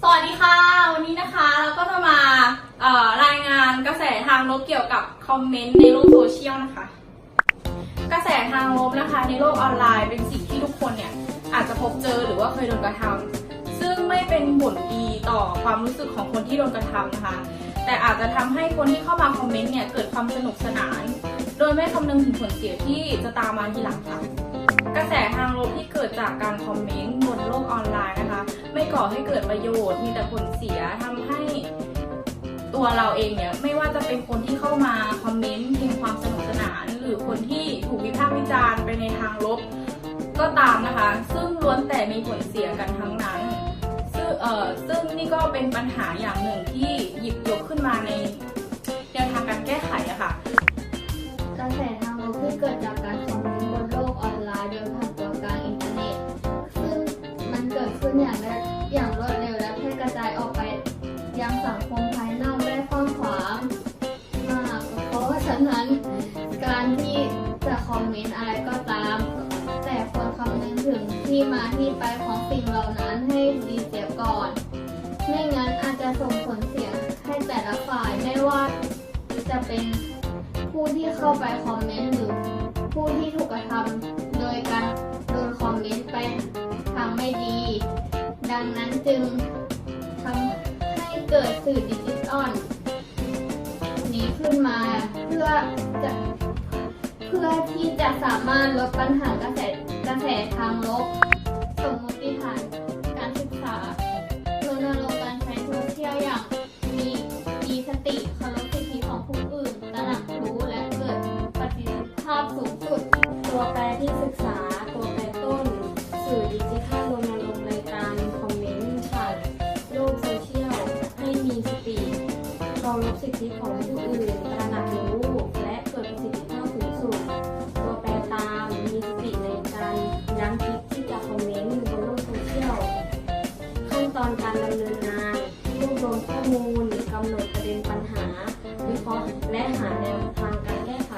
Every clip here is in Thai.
สวัสดีค่ะ วันนี้นะคะเราก็จะมารายงานกระแสทางลบเกี่ยวกับคอมเมนต์ในโลกโซเชียลนะคะ กระแสทางลบนะคะในโลกออนไลน์เป็นสิ่งที่ทุกคนเนี่ยอาจจะพบเจอหรือว่าเคยโดนกระทำซึ่งไม่เป็นผลดีต่อความรู้สึกของคนที่โดนกระทำนะคะ แต่อาจจะทำให้คนที่เข้ามาคอมเมนต์เนี่ยเกิดความสนุกสนาน โดยไม่คำนึงถึงผลเสียที่จะตามมาทีหลังค่ะกระแสทางลบที่เกิดจากการคอมเมนต์ ลกออนไลน์นะคะ ไม่ก่อให้เกิดประโยชน์ มีแต่ผลเสียทำให้ตัวเราเองเนี่ยไม่ว่าจะเป็นคนที่เข้ามาคอมเมนต์เพียงความสนุกสนาน หรือคนที่ถูกวิพากษ์วิจารณ์ไปในทางลบก็ตามนะคะ ซึ่งล้วนแต่มีผลเสียกันทั้งนั้น ซึ่งเอ่อซึ่งนี่ก็เป็นปัญหาอย่างหนึ่งที่หยิบยกขึ้นมาในแนวทางการแก้ไขอะค่ะกระแสทางลบที่เกิดจาก เกิดขึ้นอย่างรวดอย่างรวดเร็วและแพร่กระจายออกไป ยังสังคมภายนอกได้กว้างขวางมากเพราะฉะนั้นการที่จะคอมเมนต์อะไรก็ตาม แต่ควรคำนึงถึงที่มาที่ไปของสิ่งเหล่านั้นให้ดีเสียก่อน ไม่งั้นอาจจะส่งผลเสียให้แต่ละฝ่ายไม่ว่าจะเป็นผู้ที่เข้าไปคอมเมนต์หรือผู้ที่ถูกกระทำ จึงทำให้เกิดสื่อดิจิตอลนี้ขึ้นมาเพื่อจะเพื่อที่จะสามารถลดปัญหากระแสกระแสทางลบ สมมติฐานการศึกษารณรงค์การใช้โซเชียลอย่างมีมีสติเคารพสิทธิของผู้อื่นตระหนักรู้และเกิดประสิทธิภาพสูงสุด ตัวแปรที่ศึกษาารพสิทธิของผู้อื่น ตระหนักรู้ และเกิดประสิทธิภาพสูงสุด ตัวแปรตาม มีสติในการยั้งคิดที่จะคอมเมนต์บนโลกโซเชียล ขั้นตอนการดำเนินงานรวบรวมข้อมูลกำหนดประเด็นปัญหา วิเคราะห์และหาแนวทางการแก้ไข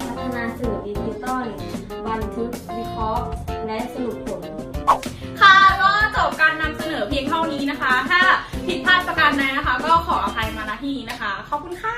พัฒนาสื่อดิจิ ที่นะคะ ขอบคุณค่ะ